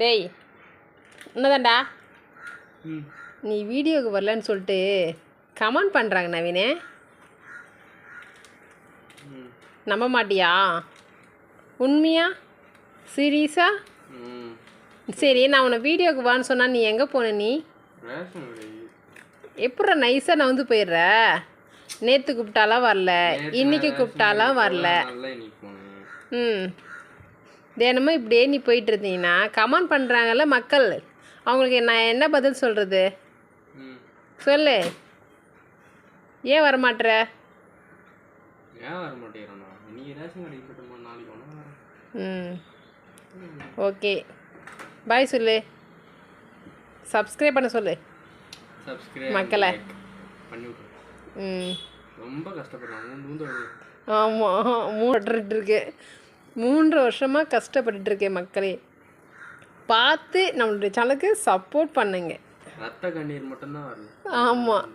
டேய் என்னதான்டா நீ வீடியோக்கு வரலன்னு சொல்லிட்டு கமெண்ட் பண்ணுறாங்க நவீனே. நம்ப மாட்டியா? உண்மையா? சீரியஸா? சரி நான் உன்னை வீடியோக்கு வான்னு சொன்னா நீ எங்கே போன நீ? எப்பட்றா நைஸாக நான் வந்து போயிடுற? நேற்று கூப்பிட்டாலாம் வரல. இன்னைக்கு கூப்பிட்டாலாம் வரல. ம். தினமும் இப்படியே நீ போயிட்டு இருந்தீங்கன்னா கமெண்ட் பண்ணுறாங்கல்ல மக்கள். அவங்களுக்கு நான் என்ன பதில் சொல்கிறது சொல்லு. ஏன் வரமாட்ற? ம். ஓகே. பாய் சொல்லு. சப்ஸ்கிரைப் பண்ண சொல்லு. மக்களை. ம். ரொம்ப வருது ஆமாம் மூன்று இருக்கு. மூன்று வருஷமாக கஷ்டப்பட்டுட்டு இருக்கேன் மக்களே. பார்த்து நம்மளுடைய சேனலுக்கு சப்போர்ட் பண்ணுங்க. ரத்த கண்ணீர் மட்டும்தான் ஆமாம்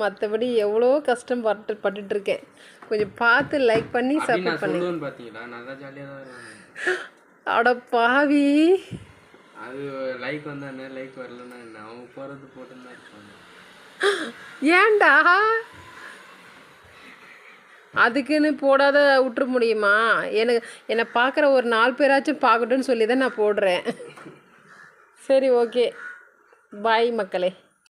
மற்றபடி எவ்வளோ கஷ்டம் பட்டு பட்டுட்டு இருக்கேன் கொஞ்சம் பார்த்து லைக் பண்ணி சப்போர்ட் பண்ணுங்க. பார்த்தீங்களா? நல்லா ஜாலியாக அட பாவி. அது லைக் வந்தா லைக் வரலன்னா அவங்க போகிறது போட்டுன்னு தான் இருப்பாங்க. ஏன்டா? அதுக்குன்னு போடாத விட்டுற முடியுமா? எனக்கு என்னை பார்க்குற ஒரு நாலு பேராச்சும் பார்க்கட்டும்னு சொல்லி தான் நான் போடுறேன். சரி ஓகே பாய் மக்களே.